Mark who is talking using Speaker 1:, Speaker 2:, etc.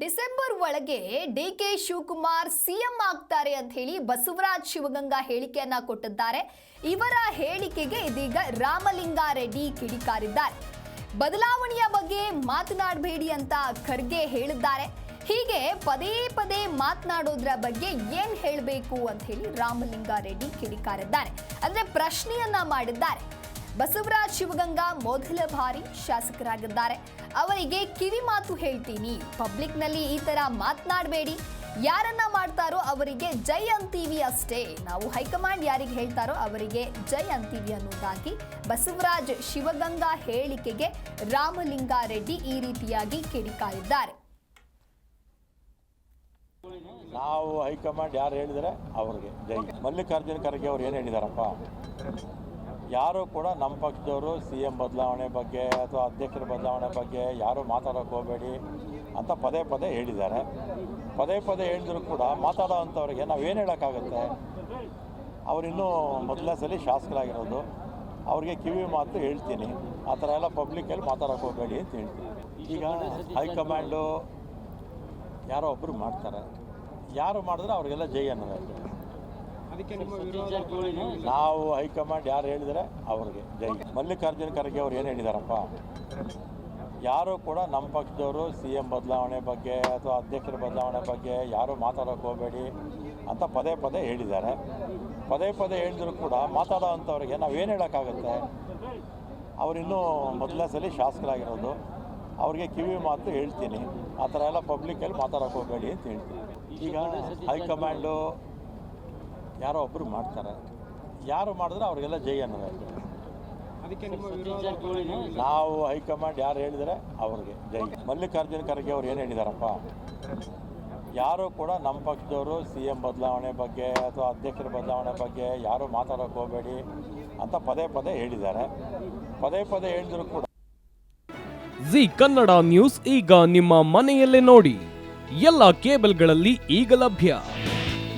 Speaker 1: December ಒಳಗೆ D K Shivakumar CM ಆಗ್ತಾರೆ ಅಂತ ಹೇಳಿ ಬಸವರಾಜ್ ಶಿವಗಂಗಾ ಹೇಳಿಕೆಯನ್ನ ಕೊಟ್ಟಿದ್ದಾರೆ. ಇವರ ಹೇಳಿಕೆಗೆ ಇದೀಗ ರಾಮಲಿಂಗಾರೆಡ್ಡಿ ಕಿಡಿಕಾರಿದ್ದಾರೆ. ಬದಲಾವಣೆಯ ಬಗ್ಗೆ ಮಾತನಾಡಬೇಡಿ ಅಂತ ಖರ್ಗೆ ಹೇಳಿದ್ದಾರೆ. ಹೀಗೆ ಪದೇ ಪದೇ ಮಾತನಾಡೋದ್ರ ಬಗ್ಗೆ ಏನ್ ಹೇಳಬೇಕು ಅಂತ ಹೇಳಿ ರಾಮಲಿಂಗಾರೆಡ್ಡಿ ಕಿಡಿಕಾರಿದ್ದಾರೆ. ಅಂದ್ರೆ ಪ್ರಶ್ನೆಯನ್ನ ಮಾಡಿದ್ದಾರೆ. ಬಸವರಾಜ್ ಶಿವಗಂಗಾ ಮೊದಲ ಬಾರಿ ಶಾಸಕರಾಗಿದ್ದಾರೆ. ಅವರಿಗೆ ಕಿವಿ ಮಾತು ಹೇಳ್ತೀನಿ. ಪಬ್ಲಿಕ್ನಲ್ಲಿ ಈ ತರ ಮಾತನಾಡಬೇಡಿ. ಯಾರನ್ನ ಮಾಡ್ತಾರೋ ಅವರಿಗೆ ಜೈ ಅಂತೀವಿ ಅಷ್ಟೇ. ನಾವು ಹೈಕಮಾಂಡ್ ಯಾರಿಗೆ ಹೇಳ್ತಾರೋ ಅವರಿಗೆ ಜೈ ಅಂತೀವಿ ಅನ್ನೋದಾಗಿ ಬಸವರಾಜ್ ಶಿವಗಂಗಾ ಹೇಳಿಕೆಗೆ ರಾಮಲಿಂಗಾರೆಡ್ಡಿ ಈ ರೀತಿಯಾಗಿ ಕಿಡಿಕಾರಿದ್ದಾರೆ.
Speaker 2: ನಾವು ಹೈಕಮಾಂಡ್ ಯಾರು ಹೇಳಿದರೆ? ಅವ್ರಿಗೆ. ಜೈ. ಮಲ್ಲಿಕಾರ್ಜುನ ಖರ್ಗೆ ಅವ್ರು ಏನು ಹೇಳಿದಾರಪ್ಪ? ಯಾರು ಕೂಡ ನಮ್ಮ ಪಕ್ಷದವರು ಸಿ ಎಂ ಬದಲಾವಣೆ ಬಗ್ಗೆ ಅಥವಾ ಅಧ್ಯಕ್ಷರ ಬದಲಾವಣೆ ಬಗ್ಗೆ ಯಾರು ಮಾತಾಡೋಕೆ ಹೋಗಬೇಡಿ ಅಂತ ಪದೇ ಪದೇ ಹೇಳಿದ್ದಾರೆ. ಪದೇ ಪದೇ ಹೇಳಿದ್ರು ಕೂಡ ಮಾತಾಡೋವಂಥವ್ರಿಗೆ ನಾವು ನಾವೇನು ಹೇಳೋಕ್ಕಾಗುತ್ತೆ? ಅವರಿನ್ನೂ ಮೊದಲನೇ ಸಲ ಶಾಸಕರಾಗಿರೋದು. ಅವ್ರಿಗೆ ಕಿವಿ ಮಾತು ಹೇಳ್ತೀನಿ. ಆ ಥರ ಎಲ್ಲ ಪಬ್ಲಿಕಲ್ಲಿ ಮಾತಾಡೋಕೆ ಹೋಗಬೇಡಿ ಅಂತ ಹೇಳ್ತೀನಿ. ಈಗ ಹೈಕಮಾಂಡು ಯಾರೋ ಒಬ್ಬರು ಮಾಡ್ತಾರೆ. ಯಾರು ಮಾಡಿದ್ರೆ ಅವರಿಗೆಲ್ಲ ಜೈ ಅನ್ನೋದು.
Speaker 3: ಅದಕ್ಕೆ ನಿಮ್ಮ ವಿರೋಧ
Speaker 2: ನಾವು ಹೈಕಮಾಂಡ್ ಯಾರು ಹೇಳಿದರೆ ಅವ್ರಿಗೆ. ಜೈ ಮಲ್ಲಿಕಾರ್ಜುನ ಖರ್ಗೆ ಅವ್ರು ಏನು ಹೇಳಿದಾರಪ್ಪ? ಯಾರು ಕೂಡ ನಮ್ಮ ಪಕ್ಷದವರು ಸಿ ಎಂ ಬದಲಾವಣೆ ಬಗ್ಗೆ ಅಥವಾ ಅಧ್ಯಕ್ಷರ ಬದಲಾವಣೆ ಬಗ್ಗೆ ಯಾರು ಮಾತಾಡೋಕೆ ಹೋಗಬೇಡಿ ಅಂತ ಪದೇ ಪದೇ ಹೇಳಿದ್ದಾರೆ. ಪದೇ ಪದೇ ಹೇಳಿದ್ರು ಕೂಡ ಮಾತಾಡೋ ನಾವು ನಾವೇನು ಹೇಳೋಕ್ಕಾಗುತ್ತೆ? ಅವರಿನ್ನೂ ಮೊದಲನೇ ಸಲ ಶಾಸಕರಾಗಿರೋದು. ಅವ್ರಿಗೆ ಕಿವಿ ಮಾತು ಹೇಳ್ತೀನಿ. ಆ ಥರ ಎಲ್ಲ ಪಬ್ಲಿಕ್ಕಲ್ಲಿ ಮಾತಾಡೋಕೆ ಹೋಗಬೇಡಿ ಅಂತ ಹೇಳ್ತೀನಿ. ಈಗ ಹೈಕಮಾಂಡು ಯಾರೋ ಒಬ್ಬರು ಮಾಡ್ತಾರೆ. ಯಾರು ಮಾಡಿದ್ರೆ ಅವರಿಗೆಲ್ಲ ಜೈ ಅನ್ನೋದು.
Speaker 3: ಅದಕ್ಕೆ ನಿಮ್ಮ ವಿರೋಧ
Speaker 2: ನಾವು ಹೈಕಮಾಂಡ್ ಯಾರು ಹೇಳಿದರೆ ಅವ್ರಿಗೆ ಜೈ. ಮಲ್ಲಿಕಾರ್ಜುನ ಖರ್ಗೆ ಅವ್ರು ಏನು ಹೇಳಿದಾರಪ್ಪ? ಯಾರು ಕೂಡ ನಮ್ಮ ಪಕ್ಷದವರು ಸಿ ಎಂ ಬದಲಾವಣೆ ಬಗ್ಗೆ ಅಥವಾ ಅಧ್ಯಕ್ಷರ ಬದಲಾವಣೆ ಬಗ್ಗೆ ಯಾರು ಮಾತಾಡೋಕೆ ಹೋಗಬೇಡಿ ಅಂತ ಪದೇ ಪದೇ ಹೇಳಿದ್ದಾರೆ. ಪದೇ ಪದೇ ಹೇಳಿದ್ರು ಕೂಡ
Speaker 4: ಜಿ ಕನ್ನಡ ನ್ಯೂಸ್ ಈಗ ನಿಮ್ಮ ಮನೆಯಲ್ಲೇ ನೋಡಿ. ಎಲ್ಲ ಕೇಬಲ್ಗಳಲ್ಲಿ ಈಗ ಲಭ್ಯ.